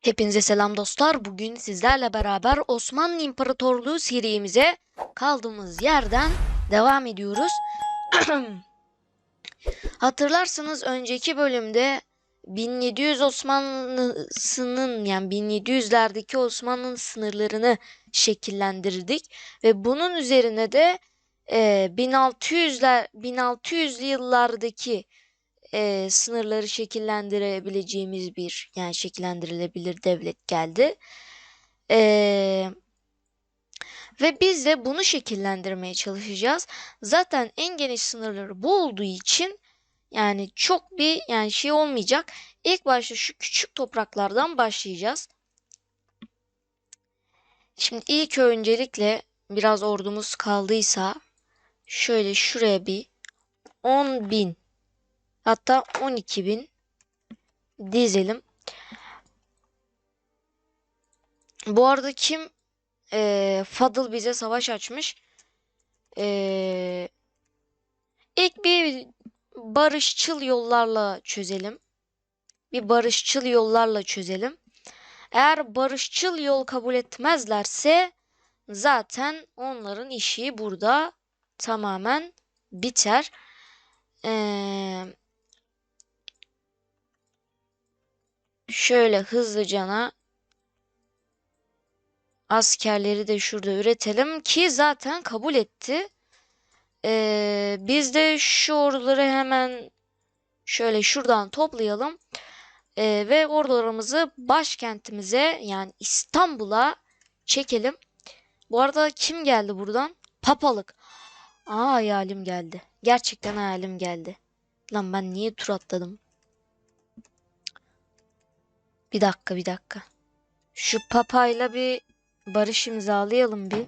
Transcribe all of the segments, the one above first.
Hepinize selam dostlar. Bugün sizlerle beraber Osmanlı İmparatorluğu serimize kaldığımız yerden devam ediyoruz. Hatırlarsanız önceki bölümde 1700 Osmanlısının yani 1700'lerdeki Osmanlı sınırlarını şekillendirdik ve bunun üzerine de e, 1600'ler 1600'lü yıllardaki e, sınırları şekillendirebileceğimiz bir yani şekillendirilebilir devlet geldi. E, ve biz de bunu şekillendirmeye çalışacağız. Zaten en geniş sınırları bu olduğu için yani çok bir yani şey olmayacak. İlk başta şu küçük topraklardan başlayacağız. Şimdi ilk öncelikle biraz ordumuz kaldıysa şöyle şuraya bir 10 bin Hatta 12 bin dizelim. Bu arada kim? Ee, Fadıl bize savaş açmış. Ee, ilk bir barışçıl yollarla çözelim. Bir barışçıl yollarla çözelim. Eğer barışçıl yol kabul etmezlerse zaten onların işi burada tamamen biter. Ee, Şöyle hızlıcana askerleri de şurada üretelim ki zaten kabul etti. Ee, biz de şu orduları hemen şöyle şuradan toplayalım. Ee, ve ordularımızı başkentimize yani İstanbul'a çekelim. Bu arada kim geldi buradan? Papalık. Aa hayalim geldi. Gerçekten hayalim geldi. Lan ben niye tur atladım? Bir dakika bir dakika. Şu papayla bir barış imzalayalım bir.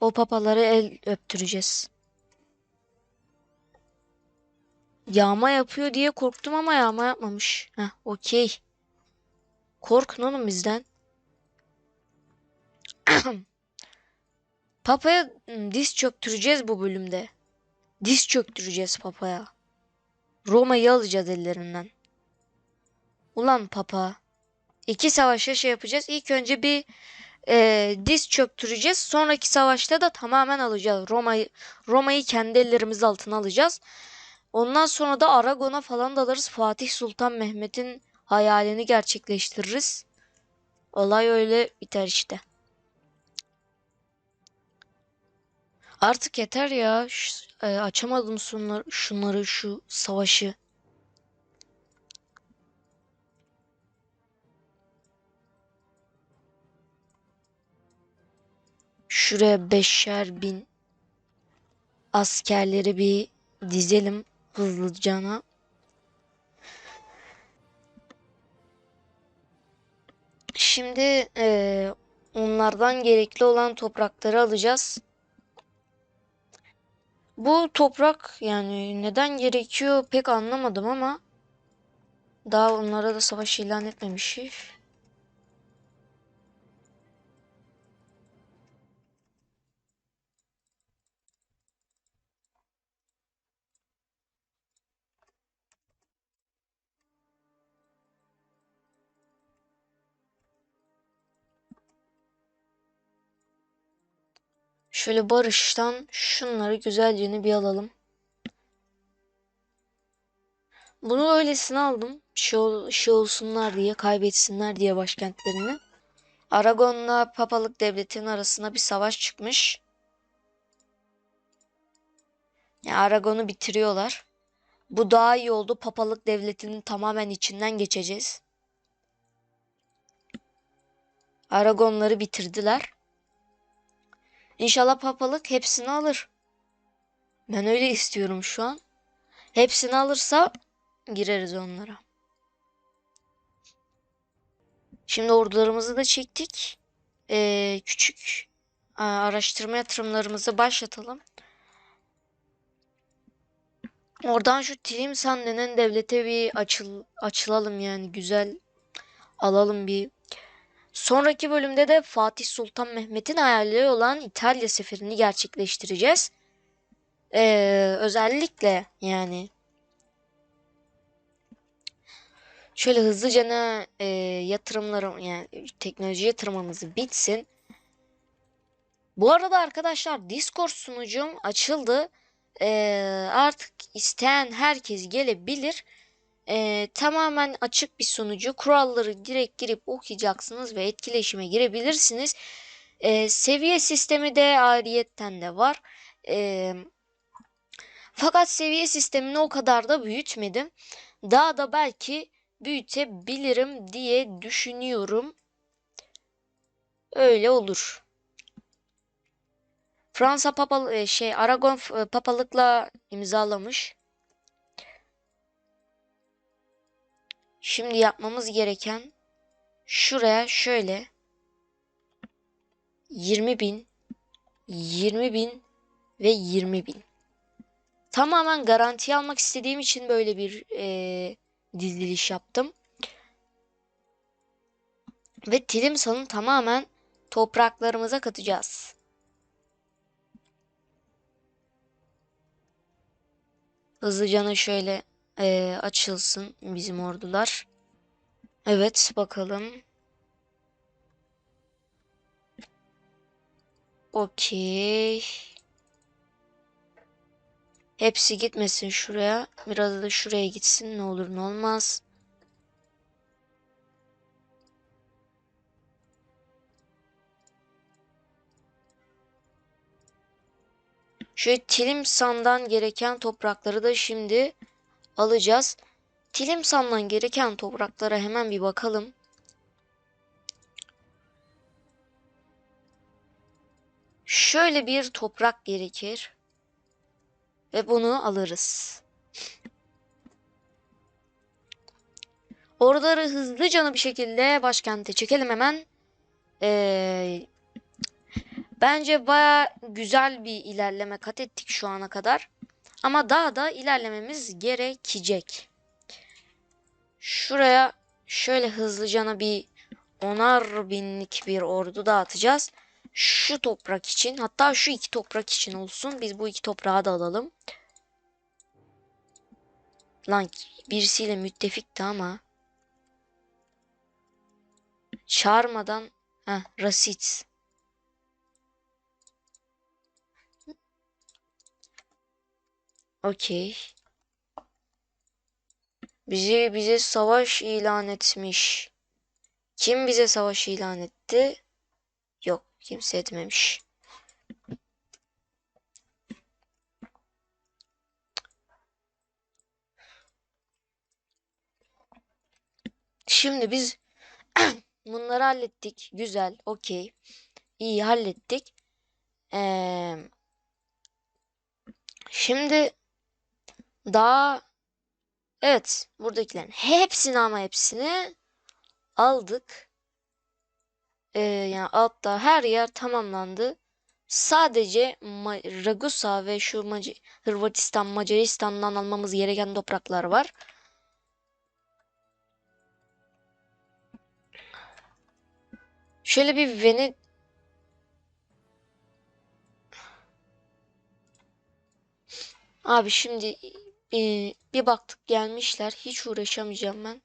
O papaları el öptüreceğiz. Yağma yapıyor diye korktum ama yağma yapmamış. Heh okey. Korkun oğlum bizden. Papaya diz çöktüreceğiz bu bölümde. Diz çöktüreceğiz papaya. Roma'yı alacağız ellerinden. Ulan papa. İki savaşta şey yapacağız. İlk önce bir e, diz çöktüreceğiz. Sonraki savaşta da tamamen alacağız. Roma'yı Roma'yı kendi ellerimiz altına alacağız. Ondan sonra da Aragon'a falan da alırız. Fatih Sultan Mehmet'in hayalini gerçekleştiririz. Olay öyle biter işte. Artık yeter ya. Şu, e, açamadım şunları, şunları şu savaşı. Şuraya beşer bin askerleri bir dizelim hızlıcana. Şimdi e, onlardan gerekli olan toprakları alacağız. Bu toprak yani neden gerekiyor pek anlamadım ama daha onlara da savaş ilan etmemişiz. Şöyle barıştan şunları güzelce bir alalım. Bunu öylesine aldım. Şey, ol, şey olsunlar diye, kaybetsinler diye başkentlerini. Aragon'la Papalık Devleti'nin arasında bir savaş çıkmış. Yani Aragon'u bitiriyorlar. Bu daha iyi oldu. Papalık Devleti'nin tamamen içinden geçeceğiz. Aragonları bitirdiler. İnşallah papalık hepsini alır. Ben öyle istiyorum şu an. Hepsini alırsa gireriz onlara. Şimdi ordularımızı da çektik. Ee, küçük araştırma yatırımlarımızı başlatalım. Oradan şu Trimsan denen devlete bir açıl açılalım yani güzel alalım bir Sonraki bölümde de Fatih Sultan Mehmet'in hayali olan İtalya seferini gerçekleştireceğiz. Ee, özellikle yani Şöyle hızlıca ne e, yatırımlarım yani teknoloji yatırmamız bitsin. Bu arada arkadaşlar Discord sunucum açıldı. E, artık isteyen herkes gelebilir. E, tamamen açık bir sunucu. Kuralları direkt girip okuyacaksınız ve etkileşime girebilirsiniz. E, seviye sistemi de ayrıyetten de var. E, fakat seviye sistemini o kadar da büyütmedim. Daha da belki büyütebilirim diye düşünüyorum. Öyle olur. Fransa papal şey Aragon papalıkla imzalamış. Şimdi yapmamız gereken şuraya şöyle 20 bin 20 bin ve 20 bin. Tamamen garanti almak istediğim için böyle bir e, diziliş yaptım. Ve Tilimson'u tamamen topraklarımıza katacağız. Hızlıca şöyle e, açılsın bizim ordular. Evet bakalım. Okey. Hepsi gitmesin şuraya. Biraz da şuraya gitsin. Ne olur ne olmaz. Şu Tilimsan'dan gereken toprakları da şimdi alacağız. Tilimsan'dan gereken topraklara hemen bir bakalım. Şöyle bir toprak gerekir. Ve bunu alırız. Orduları hızlıca bir şekilde başkente çekelim hemen. Ee, bence baya güzel bir ilerleme kat ettik şu ana kadar. Ama daha da ilerlememiz gerekecek. Şuraya şöyle hızlıca bir onar binlik bir ordu dağıtacağız şu toprak için hatta şu iki toprak için olsun. Biz bu iki toprağı da alalım. Lan birisiyle müttefikti ama. Çağırmadan ha Rasit. Okey. Bizi bize savaş ilan etmiş. Kim bize savaş ilan etti? Yok. Kimse etmemiş. Şimdi biz bunları hallettik. Güzel. Okey. İyi hallettik. Ee, şimdi daha evet buradakilerin hepsini ama hepsini aldık. Ee, yani altta her yer tamamlandı. Sadece Ma Ragusa ve şu Mac Hırvatistan, Macaristan'dan almamız gereken topraklar var. Şöyle bir Venet Abi şimdi bir, bir baktık gelmişler. Hiç uğraşamayacağım ben.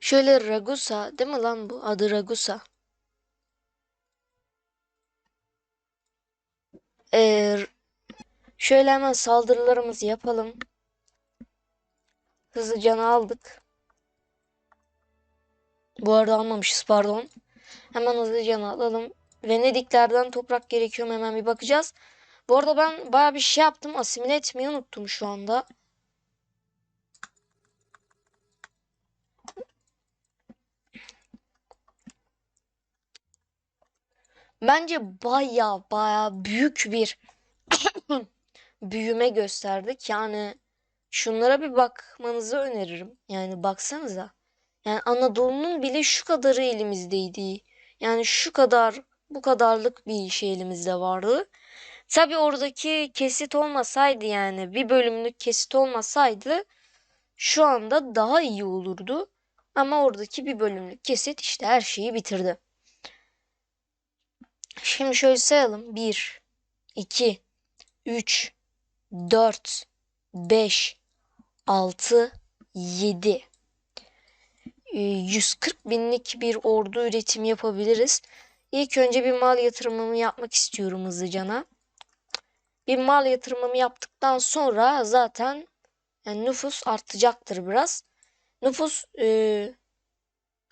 Şöyle Ragusa değil mi lan bu? Adı Ragusa. Ee, şöyle hemen saldırılarımızı yapalım. Hızlıca aldık. Bu arada almamışız pardon. Hemen hızlıca alalım. Venediklerden toprak gerekiyor mu hemen bir bakacağız. Bu arada ben baya bir şey yaptım. Asimile etmeyi unuttum şu anda. Bence baya baya büyük bir büyüme gösterdik. Yani şunlara bir bakmanızı öneririm. Yani baksanıza. Yani Anadolu'nun bile şu kadarı elimizdeydi. Yani şu kadar bu kadarlık bir şey elimizde vardı. Tabi oradaki kesit olmasaydı yani bir bölümlük kesit olmasaydı şu anda daha iyi olurdu. Ama oradaki bir bölümlük kesit işte her şeyi bitirdi. Şimdi şöyle sayalım. 1, 2, 3, 4, 5, 6, 7. 140 binlik bir ordu üretimi yapabiliriz. İlk önce bir mal yatırımımı yapmak istiyorum hızlıcana. Bir mal yatırımımı yaptıktan sonra zaten yani nüfus artacaktır biraz. Nüfus e,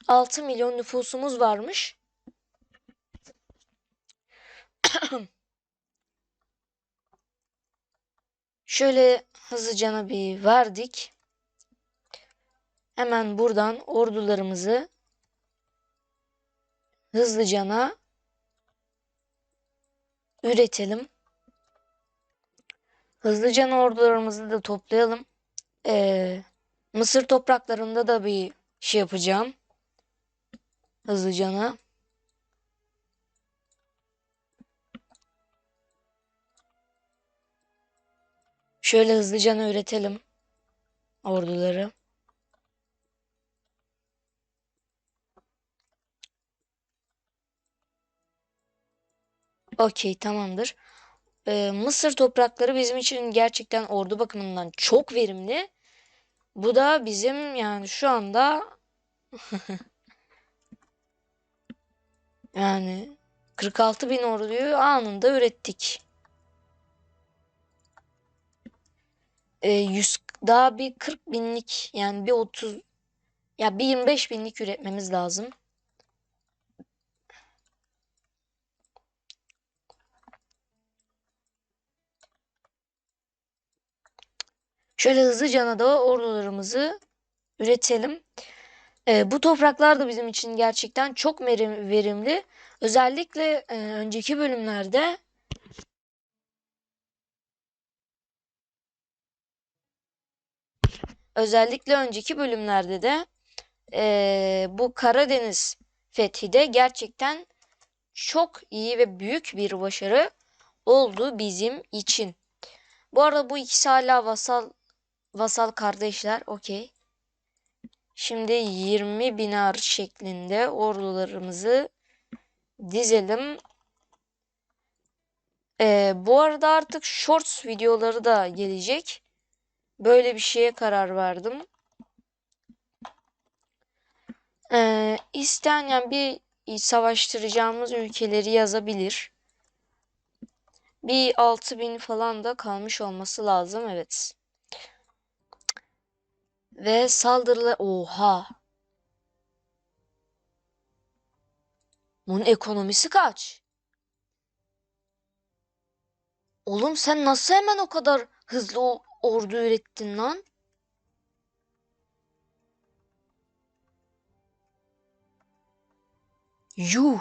6 milyon nüfusumuz varmış. Şöyle hızlıcana bir verdik. Hemen buradan ordularımızı hızlıcana üretelim. Hızlıcana ordularımızı da toplayalım. Ee, Mısır topraklarında da bir şey yapacağım. Hızlıcana. Şöyle hızlıcana üretelim orduları. Okey tamamdır. Ee, Mısır toprakları bizim için gerçekten ordu bakımından çok verimli. Bu da bizim yani şu anda yani 46 bin orduyu anında ürettik. Ee, 100 daha bir 40 binlik yani bir 30 ya bir 25 binlik üretmemiz lazım. Şöyle hızlıca da ordularımızı üretelim. Ee, bu topraklar da bizim için gerçekten çok verim- verimli. Özellikle e, önceki bölümlerde özellikle önceki bölümlerde de e, bu Karadeniz fethi de gerçekten çok iyi ve büyük bir başarı oldu bizim için. Bu arada bu ikisi hala vasal vasal kardeşler. Okey. Şimdi 20 binar şeklinde ordularımızı dizelim. Ee, bu arada artık shorts videoları da gelecek. Böyle bir şeye karar verdim. Ee, isteyen bir savaştıracağımız ülkeleri yazabilir. Bir 6000 falan da kalmış olması lazım. Evet. Ve saldırılar... Oha! Bunun ekonomisi kaç? Oğlum sen nasıl hemen o kadar hızlı ordu ürettin lan? Yuh!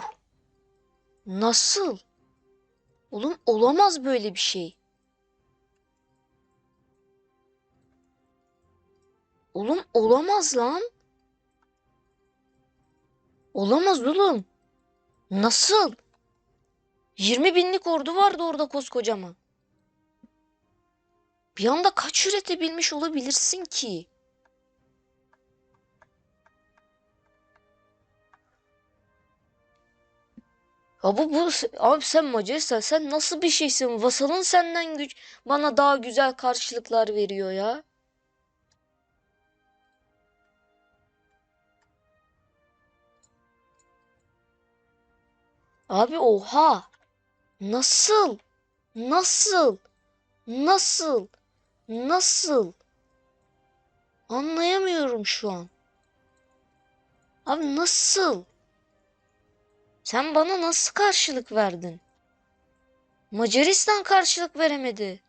Nasıl? Oğlum olamaz böyle bir şey. Oğlum olamaz lan. Olamaz oğlum. Nasıl? 20 binlik ordu vardı orada koskocaman. Bir anda kaç üretebilmiş olabilirsin ki? Ya bu, bu abi sen Macaristan sen nasıl bir şeysin? Vasalın senden güç bana daha güzel karşılıklar veriyor ya. Abi oha. Nasıl? Nasıl? Nasıl? Nasıl? Anlayamıyorum şu an. Abi nasıl? Sen bana nasıl karşılık verdin? Macaristan karşılık veremedi.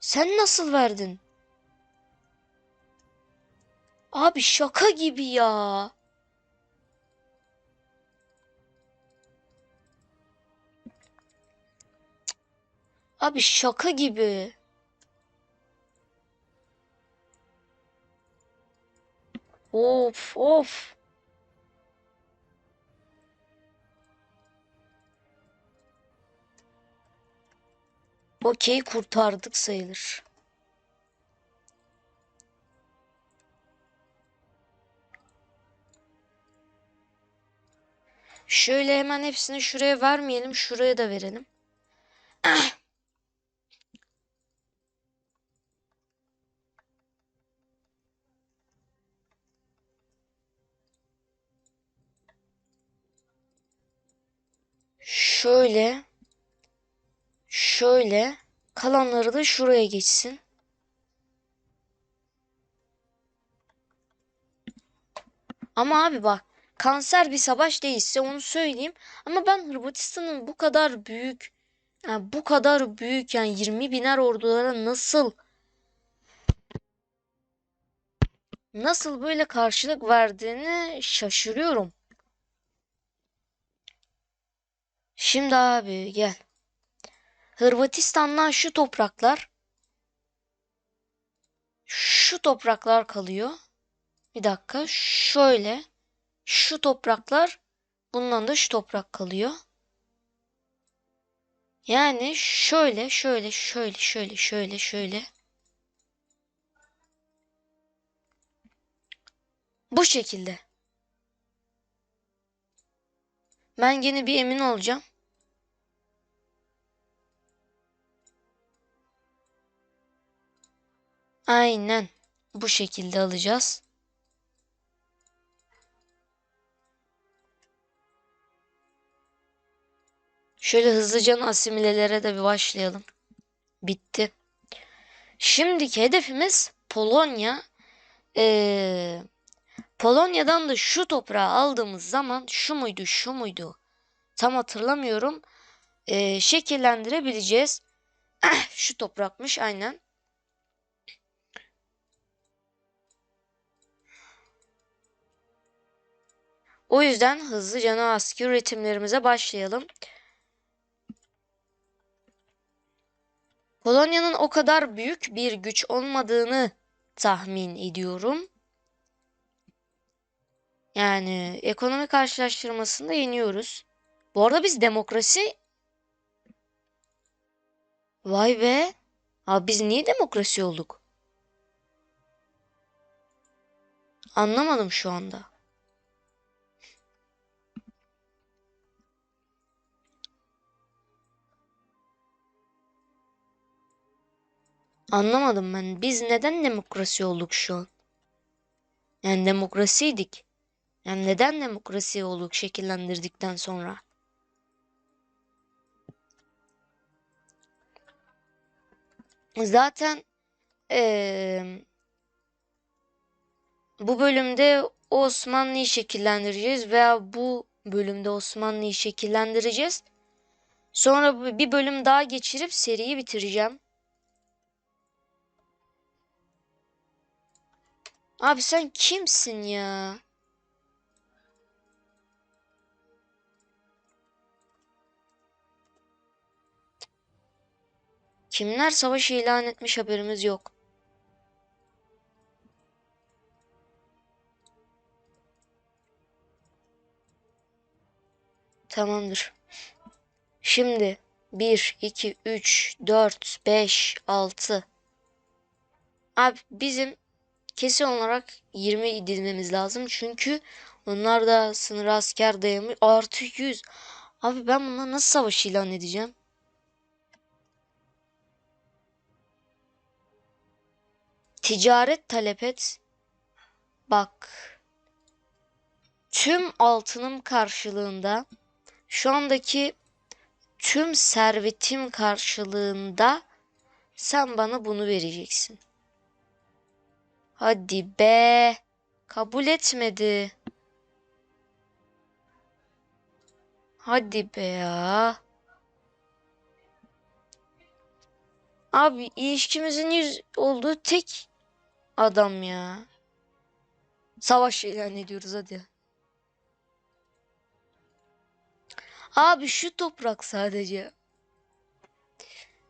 Sen nasıl verdin? Abi şaka gibi ya. Abi şaka gibi. Of of. Okey kurtardık sayılır. Şöyle hemen hepsini şuraya vermeyelim. Şuraya da verelim. Şöyle. Şöyle. Kalanları da şuraya geçsin. Ama abi bak kanser bir savaş değilse onu söyleyeyim. Ama ben Hırvatistan'ın bu kadar büyük yani bu kadar büyük yani 20 biner ordulara nasıl nasıl böyle karşılık verdiğini şaşırıyorum. Şimdi abi gel. Hırvatistan'dan şu topraklar şu topraklar kalıyor. Bir dakika şöyle şu topraklar bundan da şu toprak kalıyor. Yani şöyle şöyle şöyle şöyle şöyle şöyle bu şekilde. Ben gene bir emin olacağım. Aynen bu şekilde alacağız. Şöyle hızlıca asimilelere de bir başlayalım. Bitti. Şimdiki hedefimiz Polonya. Ee, Polonya'dan da şu toprağı aldığımız zaman şu muydu şu muydu tam hatırlamıyorum. Ee, şekillendirebileceğiz. şu toprakmış aynen. O yüzden hızlıca asker üretimlerimize başlayalım. Polonya'nın o kadar büyük bir güç olmadığını tahmin ediyorum. Yani ekonomi karşılaştırmasında yeniyoruz. Bu arada biz demokrasi... Vay be. Abi biz niye demokrasi olduk? Anlamadım şu anda. Anlamadım ben. Biz neden demokrasi olduk şu an? Yani demokrasiydik. Yani neden demokrasi olduk şekillendirdikten sonra? Zaten ee, bu bölümde Osmanlı'yı şekillendireceğiz veya bu bölümde Osmanlı'yı şekillendireceğiz. Sonra bir bölüm daha geçirip seriyi bitireceğim. Abi sen kimsin ya? Kimler savaş ilan etmiş haberimiz yok. Tamamdır. Şimdi 1, 2, 3, 4, 5, 6. Abi bizim kesin olarak 20 dizmemiz lazım. Çünkü onlar da sınır asker dayamış. Artı 100. Abi ben bununla nasıl savaş ilan edeceğim? Ticaret talep et. Bak. Tüm altınım karşılığında şu andaki tüm servetim karşılığında sen bana bunu vereceksin. Hadi be. Kabul etmedi. Hadi be ya. Abi ilişkimizin yüz olduğu tek adam ya. Savaş ilan ediyoruz hadi. Abi şu toprak sadece.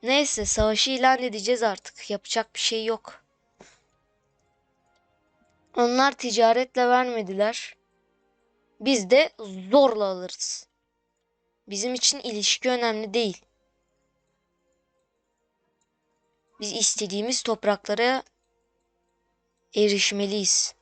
Neyse savaşı ilan edeceğiz artık. Yapacak bir şey yok. Onlar ticaretle vermediler. Biz de zorla alırız. Bizim için ilişki önemli değil. Biz istediğimiz topraklara erişmeliyiz.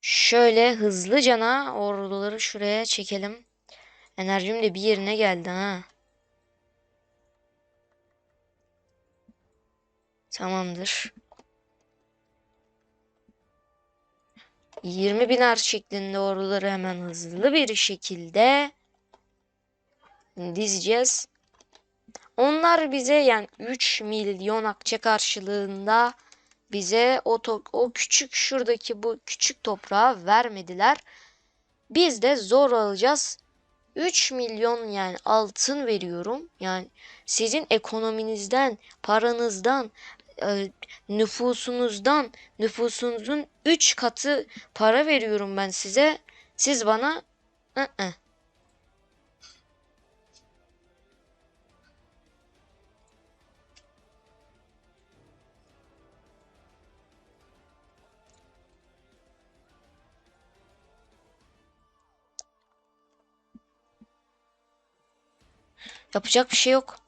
Şöyle hızlıcana orduları şuraya çekelim. Enerjim de bir yerine geldi ha. Tamamdır. 20 biner şeklinde orduları hemen hızlı bir şekilde dizeceğiz. Onlar bize yani 3 milyon akçe karşılığında bize o, o küçük şuradaki bu küçük toprağı vermediler. Biz de zor alacağız. 3 milyon yani altın veriyorum. Yani sizin ekonominizden, paranızdan, e, nüfusunuzdan, nüfusunuzun 3 katı para veriyorum ben size. Siz bana ı -ı. Yapacak bir şey yok.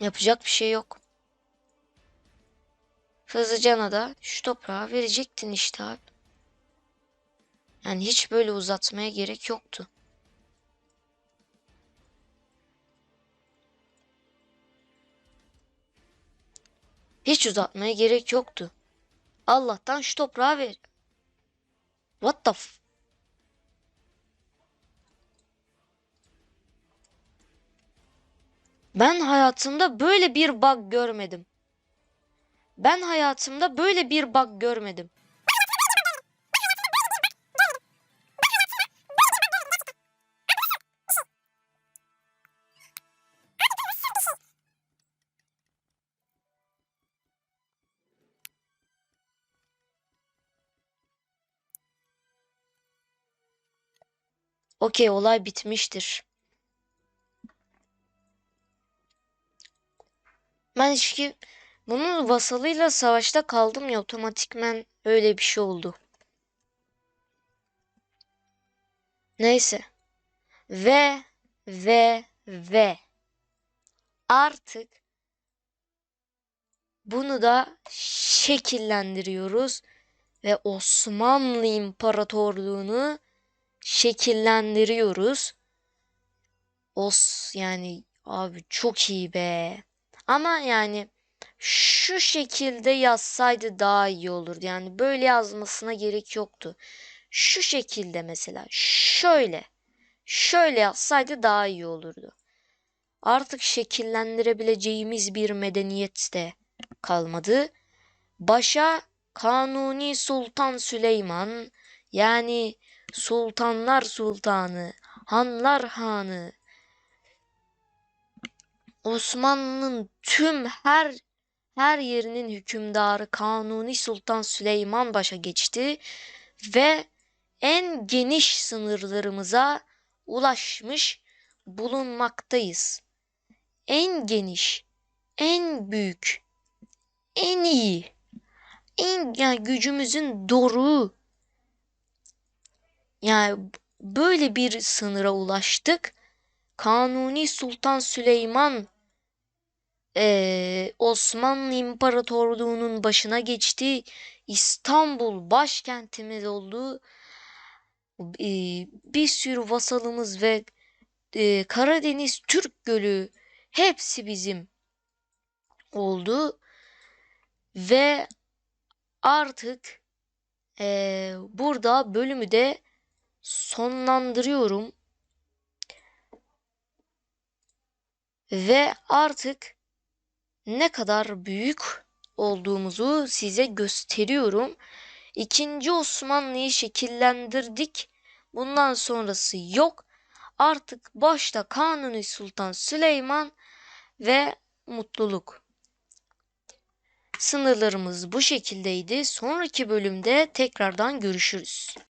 Yapacak bir şey yok. Hızlıcana da şu toprağı verecektin işte abi. Yani hiç böyle uzatmaya gerek yoktu. Hiç uzatmaya gerek yoktu. Allah'tan şu toprağı ver. What the f Ben hayatımda böyle bir bug görmedim. Ben hayatımda böyle bir bug görmedim. Okey olay bitmiştir. Ben hiç bunun vasalıyla savaşta kaldım ya otomatikmen öyle bir şey oldu. Neyse. Ve ve ve artık bunu da şekillendiriyoruz ve Osmanlı İmparatorluğunu şekillendiriyoruz. Os yani abi çok iyi be. Ama yani şu şekilde yazsaydı daha iyi olurdu. Yani böyle yazmasına gerek yoktu. Şu şekilde mesela şöyle şöyle yazsaydı daha iyi olurdu. Artık şekillendirebileceğimiz bir medeniyet de kalmadı. Başa Kanuni Sultan Süleyman yani Sultanlar Sultanı, Hanlar Hanı Osmanlı'nın tüm her her yerinin hükümdarı Kanuni Sultan Süleyman başa geçti ve en geniş sınırlarımıza ulaşmış bulunmaktayız. En geniş, en büyük, en iyi, en yani gücümüzün doruğu. Yani böyle bir sınıra ulaştık. Kanuni Sultan Süleyman e, Osmanlı İmparatorluğu'nun başına geçti. İstanbul başkentimiz oldu. E, bir sürü vasalımız ve e, Karadeniz Türk Gölü hepsi bizim oldu. Ve artık e, burada bölümü de sonlandırıyorum. Ve artık ne kadar büyük olduğumuzu size gösteriyorum. İkinci Osmanlı'yı şekillendirdik. Bundan sonrası yok. Artık başta Kanuni Sultan Süleyman ve mutluluk. Sınırlarımız bu şekildeydi. Sonraki bölümde tekrardan görüşürüz.